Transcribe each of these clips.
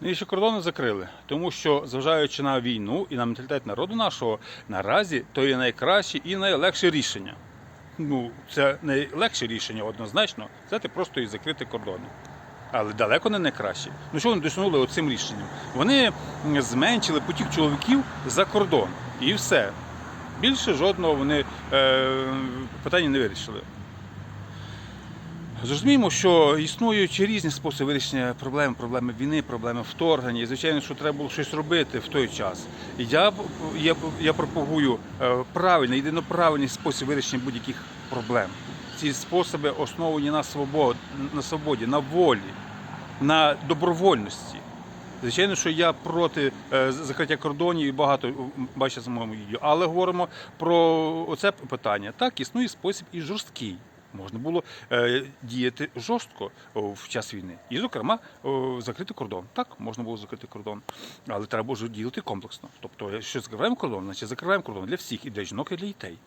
Навіщо кордони закрили? Тому що, зважаючи на війну і на менталітет народу нашого, наразі то є найкраще і найлегше рішення. Ну, це найлегше рішення однозначно, взяти просто і закрити кордони. Але далеко не найкраще. Ну що вони досягнули оцим рішенням? Вони зменшили потік чоловіків за кордон. І все. Більше жодного вони е, питання не вирішили. Зрозуміємо, що існують різні способи вирішення проблем, проблеми війни, проблеми вторгнення. І звичайно, що треба було щось робити в той час. Я, я, я пропагую е, правильний, єдино правильний спосіб вирішення будь-яких проблем. Ці способи основані на свободі, на свободі, на волі, на добровольності. Звичайно, що я проти е, закриття кордонів і багато бачите з моєму відео, але говоримо про оце питання. Так, існує спосіб і жорсткий. Можна було е, діяти жорстко в час війни. І, зокрема, закрити кордон. Так, можна було закрити кордон. Але треба було діяти комплексно. Тобто, якщо закриваємо кордон, значить закриваємо кордон для всіх, і для жінок, і для дітей.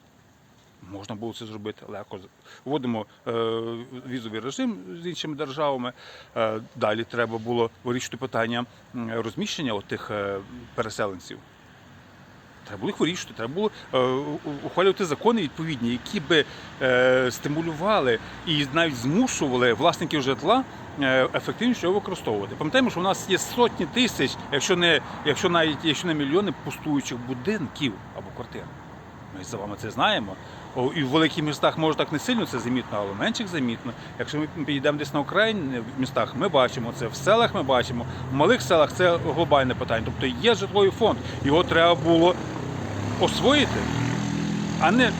Можна було це зробити легко. Вводимо е, візовий режим з іншими державами. Е, далі треба було вирішити питання розміщення тих е, переселенців. Треба було їх вирішити, треба було е, ухвалювати закони відповідні, які би е, стимулювали і навіть змушували власників житла е, ефективніше його використовувати. Пам'ятаємо, що у нас є сотні тисяч, якщо не якщо навіть якщо не мільйони пустуючих будинків або квартир. Ми за вами це знаємо. І в великих містах може так не сильно це замітно, але в менших замітно. Якщо ми підійдемо десь на Україні в містах, ми бачимо це. В селах ми бачимо, в малих селах це глобальне питання. Тобто є житловий фонд. Його треба було освоїти, а не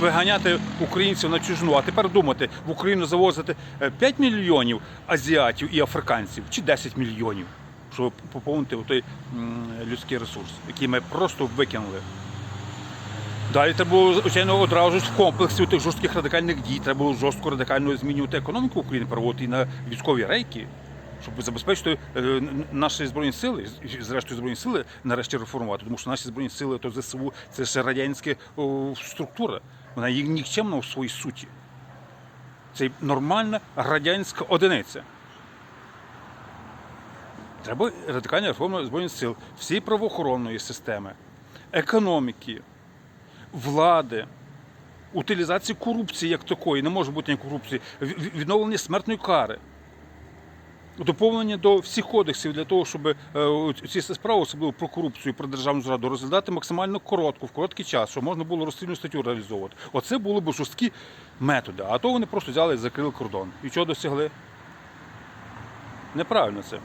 виганяти українців на чужину. А тепер думати, в Україну завозити е, 5 мільйонів азіатів і африканців чи 10 мільйонів, щоб поповнити той людський ресурс, який ми просто викинули. Далі треба було, звичайно, одразу ж в комплексі тих жорстких радикальних дій. Треба було жорстко радикально змінювати економіку України, переводити на військові рейки, щоб забезпечити е, наші збройні сили, зрештою збройні сили нарешті реформувати. Тому що наші збройні сили то ЗСУ це ще радянська структура. Вона є нікчемна у своїй суті. Це нормальна радянська одиниця. Треба радикальна реформа збройних сил, всієї правоохоронної системи, економіки, влади, утилізації корупції як такої, не може бути ніякої корупції, в- в- відновлення смертної кари. Доповнення до всіх кодексів для того, щоб е, ці справи, особливо про корупцію, про державну зраду, розглядати максимально коротко, в короткий час, щоб можна було розстрільну статтю реалізовувати. Оце були б жорсткі методи. А то вони просто взяли і закрили кордон. І чого досягли? Неправильно це.